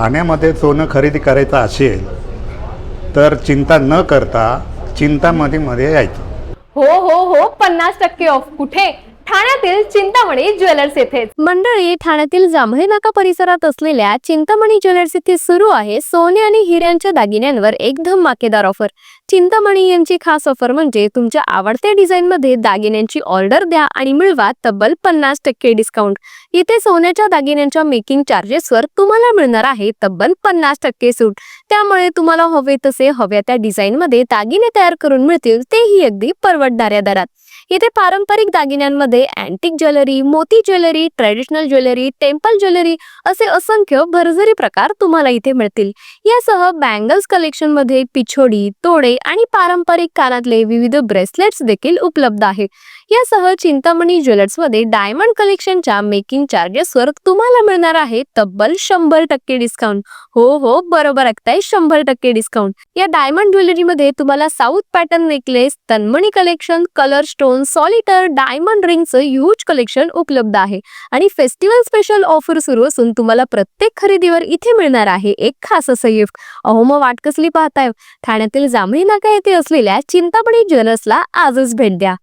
ठाण्यामध्ये सोनं खरेदी करायचं असेल तर चिंता न करता चिंतामध्ये मध्ये यायचं. हो हो हो पन्नास टक्के ऑफ कुठे? ठाण्यातील चिंतामणी ज्वेलर्स येथे. मंडळी ठाण्यातील जांभळे नाका परिसरात असलेल्या चिंतामणी ज्वेलर्स येथे सुरू आहे सोने आणि हिऱ्यांच्या दागिन्यांवर एक धमाकेदार ऑफर. चिंतामणी यांची खास ऑफर म्हणजे तुमच्या आवडत्या डिझाईन मध्ये दागिन्यांची ऑर्डर द्या आणि मिळवा तब्बल पन्नास टक्के डिस्काउंट. इथे सोन्याच्या दागिन्यांच्या मेकिंग चार्जेसवर तुम्हाला मिळणार आहे तब्बल पन्नास टक्के सूट. त्यामुळे तुम्हाला हवे तसे हव्या त्या डिझाईन मध्ये दागिने तयार करून मिळतील तेही अगदी परवडणाऱ्या दरात. इथे पारंपरिक दागिन्यांमध्ये अँटिक ज्वेलरी मोती jewellery traditional jewellery temple jewellery असे असंख्य भरझरी प्रकार तुम्हाला इथे मिळतील. यासह बँगल्स कलेक्शनमध्ये पिछोडी तोडे आणि पारंपरिक कानातले विविध ब्रेसलेट्स देखील उपलब्ध आहेत यासह चिंतामणी ज्वेलर्समध्ये डायमंड कलेक्शनच्या मेकिंग चार्जेसवर तुम्हाला मिळणार आहे तब्बल शंभर टक्के डिस्काउंट हो हो बरोबर ऐकताय शंभर टक्के डिस्काउंट या डायमंड ज्वेलरीमध्ये तुम्हाला south pattern necklace तन्मणी collection colour stone stone solitaire diamond रिंगचं huge collection उपलब्ध आहे. आणि फेस्टिवल स्पेशल ऑफर सुरू असून तुम्हाला प्रत्येक खरेदीवर इथे मिळणार आहे एक खास असं गिफ्ट अहो मग वाट कसली पाहताय? ठाण्यातील जांभळी नाका येथे असलेल्या चिंतामणी ज्वेलर्सला आजच भेट द्या.